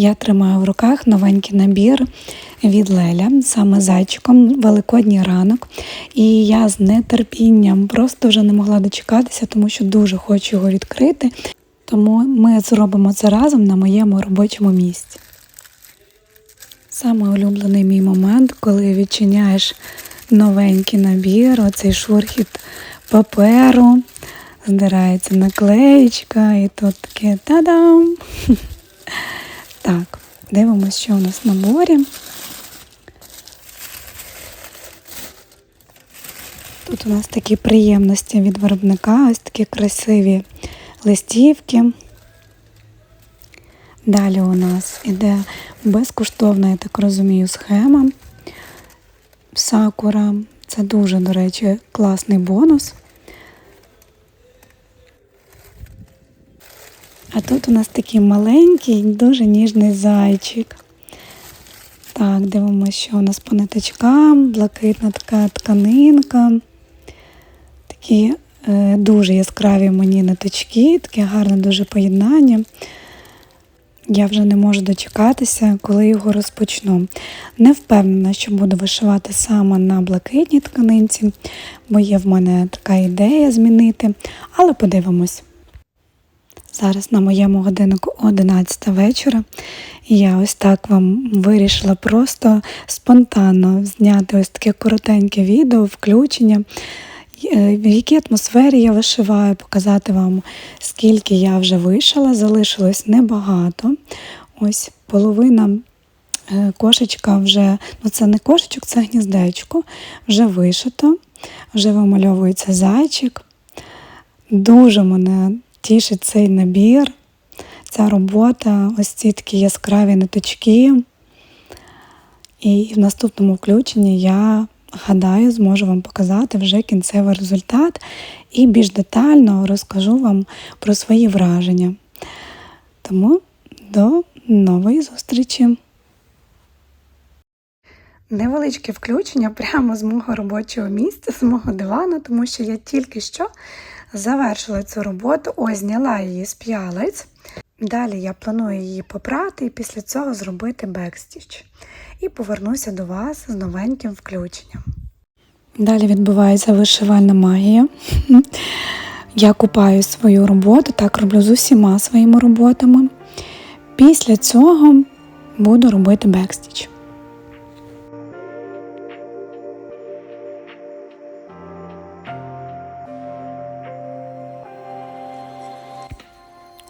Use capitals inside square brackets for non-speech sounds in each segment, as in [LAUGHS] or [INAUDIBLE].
Я тримаю в руках новенький набір від Леля, саме зайчиком, великодній ранок. І я з нетерпінням просто вже не могла дочекатися, тому що дуже хочу його відкрити. Тому ми зробимо це разом на моєму робочому місці. Саме улюблений мій момент, коли відчиняєш новенький набір, оцей шурхіт паперу, здирається наклеєчка, і тут таке та-дам! [LAUGHS] Так, дивимося, що у нас в наборі. Тут у нас такі приємності від виробника, ось такі красиві листівки. Далі у нас іде безкоштовна, я так розумію, схема Сакура. Це дуже, до речі, класний бонус. А тут у нас такий маленький, дуже ніжний зайчик. Так, дивимося, що у нас по ниточкам, блакитна така тканинка. Такі е, дуже яскраві мені ниточки, таке гарне дуже поєднання. Я вже не можу дочекатися, коли його розпочну. Не впевнена, що буду вишивати саме на блакитній тканинці, бо є в мене така ідея змінити, але подивимось. Зараз на моєму годиннику 11 вечора. І я ось так вам вирішила просто спонтанно зняти ось таке коротеньке відео, включення, е, в якій атмосфері я вишиваю, показати вам, скільки я вже вишила. Залишилось небагато. Ось половина е, кошечка вже, ну це не кошечок, це гніздечко, вже вишито, вже вимальовується зайчик. Дуже мене тішить цей набір, ця робота, ось ці такі яскраві ниточки. І в наступному включенні я гадаю, зможу вам показати вже кінцевий результат і більш детально розкажу вам про свої враження. Тому до нової зустрічі! Невеличке включення прямо з мого робочого місця, з мого дивану, тому що я тільки що завершила цю роботу, ось зняла її з п'ялиць. Далі я планую її попрати і після цього зробити бекстіч. І повернуся до вас з новеньким включенням. Далі відбувається вишивальна магія. [LAUGHS] Я купаю свою роботу, так роблю з усіма своїми роботами. Після цього буду робити бекстіч.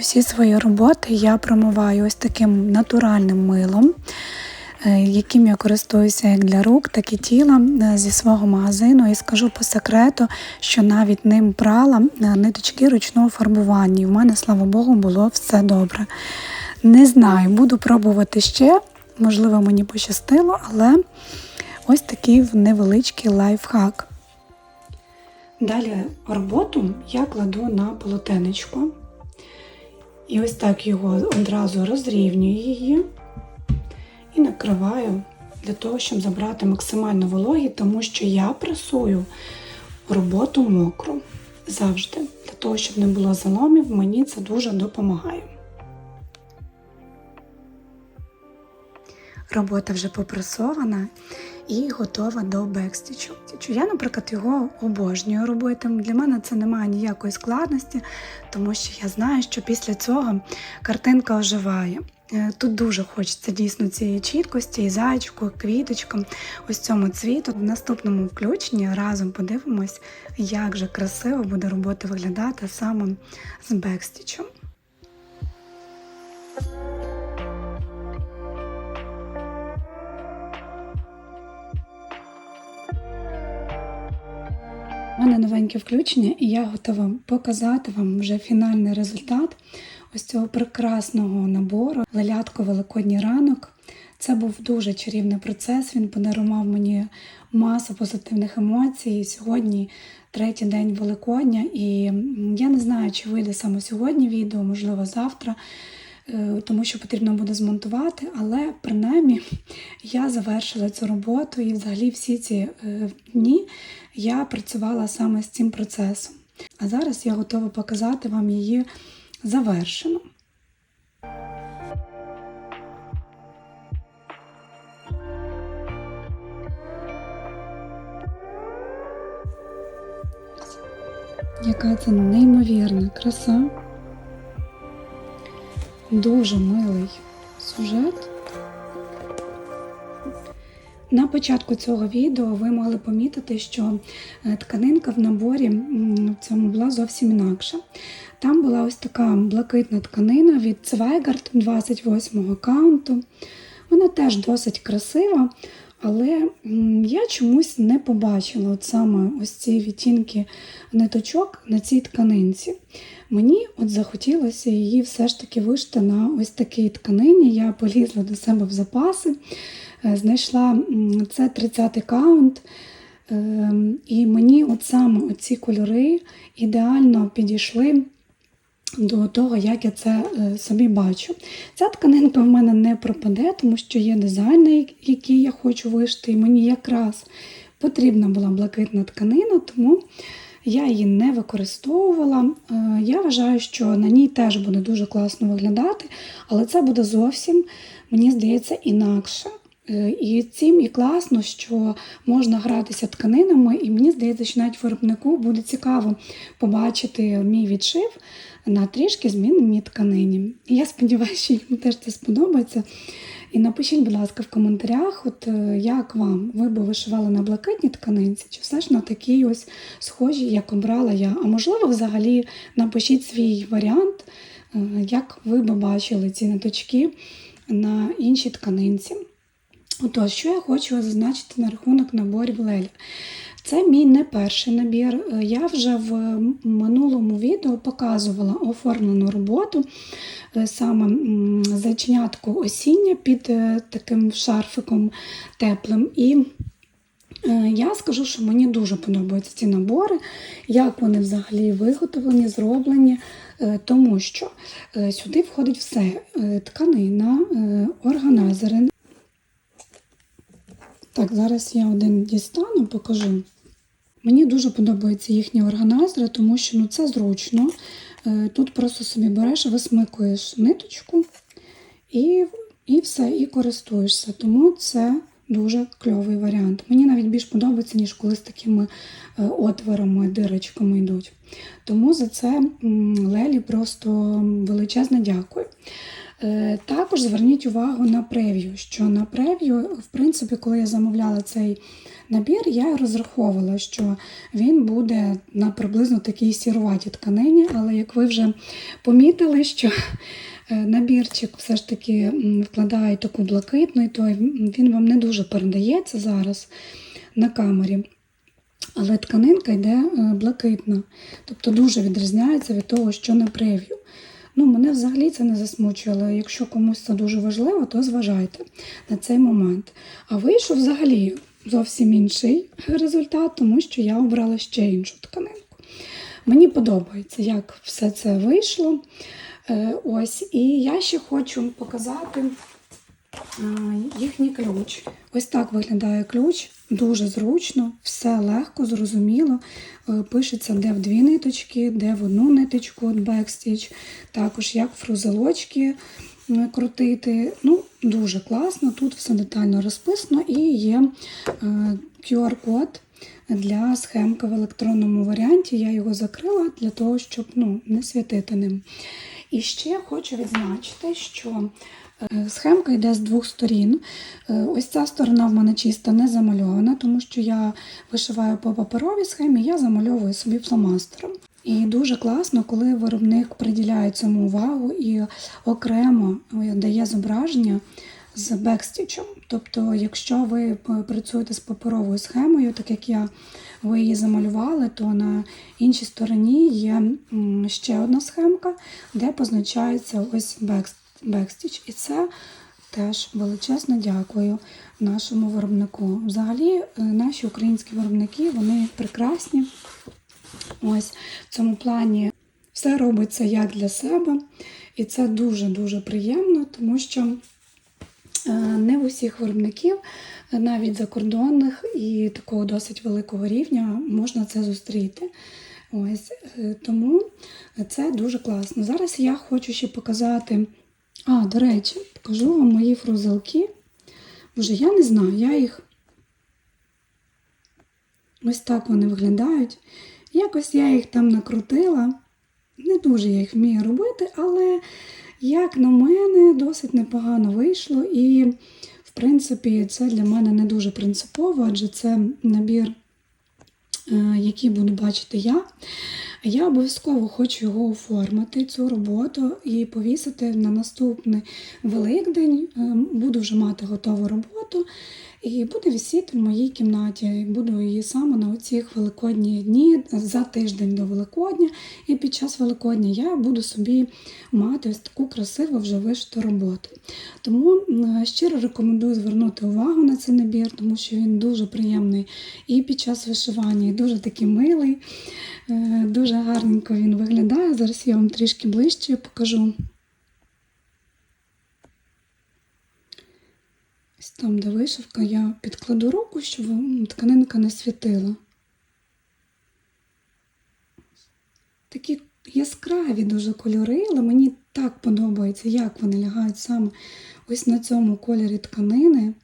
Усі свої роботи я промиваю ось таким натуральним милом, е, яким я користуюся як для рук, так і тіла е, зі свого магазину. І скажу по секрету, що навіть ним прала е, ниточки ручного фарбування. І в мене, слава Богу, було все добре. Не знаю, буду пробувати ще, можливо, мені пощастило, але ось такий невеличкий лайфхак. Далі роботу я кладу на полотенечко. І ось так його одразу розрівнюю її і накриваю для того, щоб забрати максимально вологі, тому що я пресую роботу мокру завжди. Для того, щоб не було заломів, мені це дуже допомагає. Робота вже попресована і готова до бекстічу. Я, наприклад, його обожнюю робити. Для мене це немає ніякої складності, тому що я знаю, що після цього картинка оживає. Е, Тут дуже хочеться дійсно цієї чіткості, і зайчику, квіточкам, ось цьому цвіту. В наступному включенні разом подивимось, як же красиво буде робота виглядати саме з бекстічем. У мене новеньке включення, і я готова показати вам вже фінальний результат ось цього прекрасного набору Лелятко Великодній ранок. Це був дуже чарівний процес. Він подарував мені масу позитивних емоцій. Сьогодні третій день Великодня, і я не знаю, чи вийде саме сьогодні відео, можливо, завтра. Е, тому що потрібно буде змонтувати, але принаймні я завершила цю роботу і взагалі всі ці е, дні я працювала саме з цим процесом. А зараз я готова показати вам її завершено. Яка це неймовірна краса. Дуже милий сюжет. На початку цього відео ви могли помітити, що е, тканинка в наборі в цьому була зовсім інакша. Там була ось така блакитна тканина від Zweigart 28 го каунту. Вона теж досить красива, але я чомусь не побачила от саме ось ці відтінки ниточок на цій тканинці. Мені от захотілося її все ж таки вишити на ось такій тканині. Я полізла до себе в запаси, е, знайшла це 30-й каунт. Ем, І мені от саме оці кольори ідеально підійшли до того, як я це е, собі бачу. Ця тканинка в мене не пропаде, тому що є дизайн, який я хочу вишити, і мені якраз потрібна була блакитна тканина, тому я її не використовувала. Е, Я вважаю, що на ній теж буде дуже класно виглядати, але це буде зовсім, мені здається, інакше. Е, І цим і класно, що можна гратися тканинами, і мені здається, що навіть виробнику буде цікаво побачити мій відшив на трішки зміненій тканині. Я сподіваюся, що їм теж це сподобається. І напишіть, будь ласка, в коментарях, от е, як вам ви би вишивали на блакитній тканинці, чи все ж на такій ось схожій, як обрала я. А можливо, взагалі напишіть свій варіант, е, як ви би бачили ці ниточки на іншій тканинці. Отож, що я хочу зазначити на рахунок наборів Лелі. Це мій не перший набір. Е, Я вже в минулому відео показувала оформлену роботу, е, саме зайченятку осіння під е, таким шарфиком теплим. І я скажу, що мені дуже подобаються ці набори, як вони взагалі виготовлені, зроблені, тому що сюди входить все: тканина, органайзери, так, зараз я один дістану, покажу. Мені дуже подобаються їхні органайзери, тому що ну, це зручно. Е, Тут просто собі береш, висмикуєш ниточку і, і все, і користуєшся. Тому це дуже кльовий варіант. Мені навіть більш подобається, ніж коли з такими е, отворами, дирочками йдуть. Тому за це Лелі просто величезне дякую. Е, Також зверніть увагу на прев'ю, що на прев'ю, в принципі, коли я замовляла цей набір, я розраховувала, що він буде на приблизно такій сіруватій тканині, але як ви вже помітили, що е, набірчик все ж таки вкладає таку блакитну, то він вам не дуже передається зараз на камері. Але тканинка йде е, блакитна, тобто дуже відрізняється від того, що на прев'ю. Ну, мене взагалі це не засмучує, якщо комусь це дуже важливо, то зважайте на цей момент. А вийшов взагалі зовсім інший результат, тому що я обрала ще іншу тканинку. Мені подобається, як все це вийшло. Е, Ось, і я ще хочу показати їхній ключ. Ось так виглядає ключ. Дуже зручно, все легко, зрозуміло. Е, Пишеться де в дві ниточки, де в одну ниточку от бекстіч. Також як фрузелочки крутити. Ну, дуже класно. Тут все детально розписано і є е, QR-код для схемки в електронному варіанті. Я його закрила для того, щоб ну, не світити ним. І ще хочу відзначити, що схемка йде з двох сторін. Е, Ось ця сторона в мене чисто не замальована, тому що я вишиваю по паперовій схемі, я замальовую собі фломастером. І дуже класно, коли виробник приділяє цьому увагу і окремо е, дає зображення з бекстічем. Тобто, якщо ви працюєте з паперовою схемою, так як я ви її замалювали, то на іншій стороні є ще одна схемка, де позначається ось бекс- бекстіч. І це теж величезно дякую нашому виробнику. Взагалі, е, наші українські виробники вони прекрасні. Ось в цьому плані все робиться як для себе, і це дуже-дуже приємно, тому що е, не в усіх виробників, е, навіть закордонних і такого досить великого рівня, можна це зустріти. Ось тому це дуже класно. Зараз я хочу ще показати. А, до речі, покажу вам мої фрузелки. Боже, я не знаю, я їх Ось так вони виглядають. Якось я їх там накрутила. Не дуже я їх вмію робити, але, як на мене, досить непогано вийшло. І, в принципі, це для мене не дуже принципово, адже це набір, е, який буду бачити я. Я обов'язково хочу його оформити, цю роботу, і повісити на наступний Великдень. Е, Буду вже мати готову роботу. І буде висіти в моїй кімнаті. Буду її саме на оці великодні дні за тиждень до Великодня. І під час Великодня я буду собі мати ось таку красиву вже вишиту роботу. Тому щиро рекомендую звернути увагу на цей набір, тому що він дуже приємний і під час вишивання, і дуже такий милий. Е, Дуже гарненько він виглядає. Зараз я вам трішки ближче покажу. Ось там, де вишивка, я підкладу руку, щоб тканинка не світила. Такі яскраві дуже кольори, але мені так подобається, як вони лягають саме ось на цьому кольорі тканини.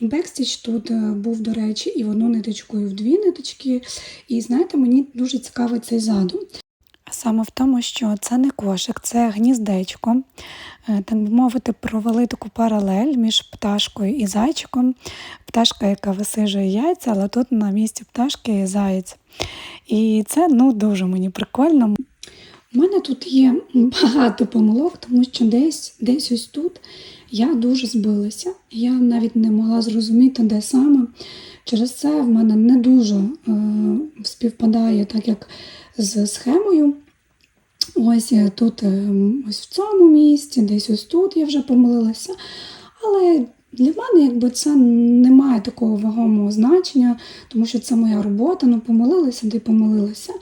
Бекстіч тут е, був, до речі, і в одну ниточку, і в дві ниточки. І знаєте, мені дуже цікавий цей задум. А саме в тому, що це не кошик, це гніздечко. Е, Так би мовити, провели таку паралель між пташкою і зайчиком. Пташка, яка висижує яйця, але тут на місці пташки заєць. І це ну, дуже мені прикольно. У мене тут є багато помилок, тому що десь, десь ось тут я дуже збилася. Я навіть не могла зрозуміти, де саме. Через це в мене не дуже е, співпадає так, як з схемою. Ось е, тут, е, ось в цьому місці, десь ось тут я вже помилилася. Але для мене якби це не має такого вагомого значення, тому що це моя робота, ну помилилася, де помилилася.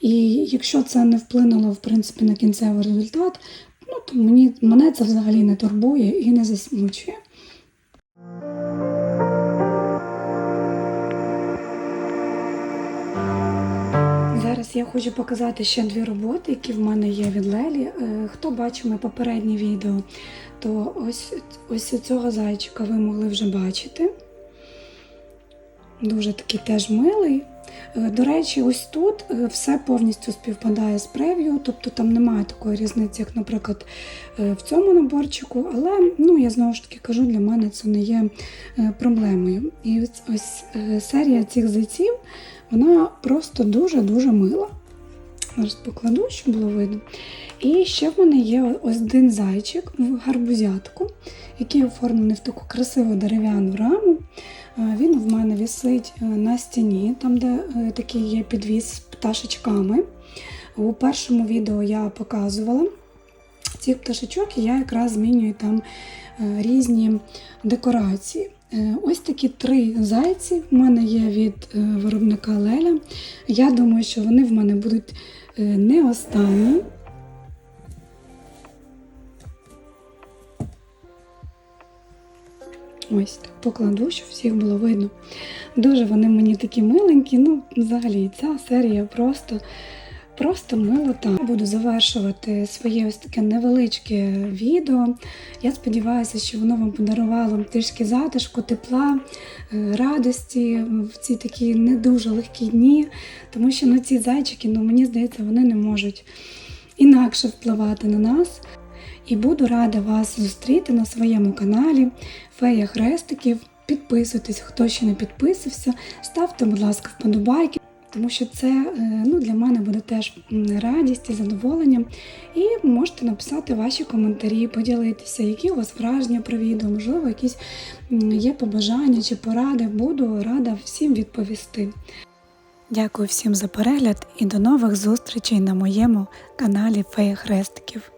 І якщо це не вплинуло в принципі, на кінцевий результат, ну, то мені, мене це взагалі не турбує і не засмучує. Я хочу показати ще дві роботи, які в мене є від Лелі. Е, Хто бачив моє попереднє відео, то ось, ось цього зайчика ви могли вже бачити. Дуже такий теж милий. Е, До речі, ось тут е, все повністю співпадає з прев'ю, тобто там немає такої різниці, як, наприклад, в цьому наборчику, але ну, я знову ж таки кажу, для мене це не є проблемою. І ось, ось серія цих зайців, вона просто дуже-дуже мила. Зараз покладу, щоб було видно. І ще в мене є ось один зайчик в гарбузятку, який оформлений в таку красиву дерев'яну раму. Він в мене висить е, на стіні, там, де е, такий є підвіс з пташечками. У першому відео я показувала цих пташечок, і я якраз змінюю там е, різні декорації. Е, Ось такі три зайці в мене є від е, виробника Леля. Я думаю, що вони в мене будуть е, не останні. Ось так покладу, щоб всіх було видно. Дуже вони мені такі миленькі. Ну, взагалі, ця серія просто, просто милота. Буду завершувати своє ось таке невеличке відео. Я сподіваюся, що воно вам подарувало трішки затишку, тепла, е, радості в ці такі не дуже легкі дні, тому що ну, ці зайчики, ну, мені здається, вони не можуть інакше впливати на нас. І буду рада вас зустріти на своєму каналі Фея Хрестиків. Підписуйтесь, хто ще не підписався, ставте, будь ласка, вподобайки, тому що це е, ну, для мене буде теж радість і задоволення. І можете написати ваші коментарі, поділитися, які у вас враження про відео, можливо, якісь є побажання чи поради. Буду рада всім відповісти. Дякую всім за перегляд і до нових зустрічей на моєму каналі Фея Хрестиків.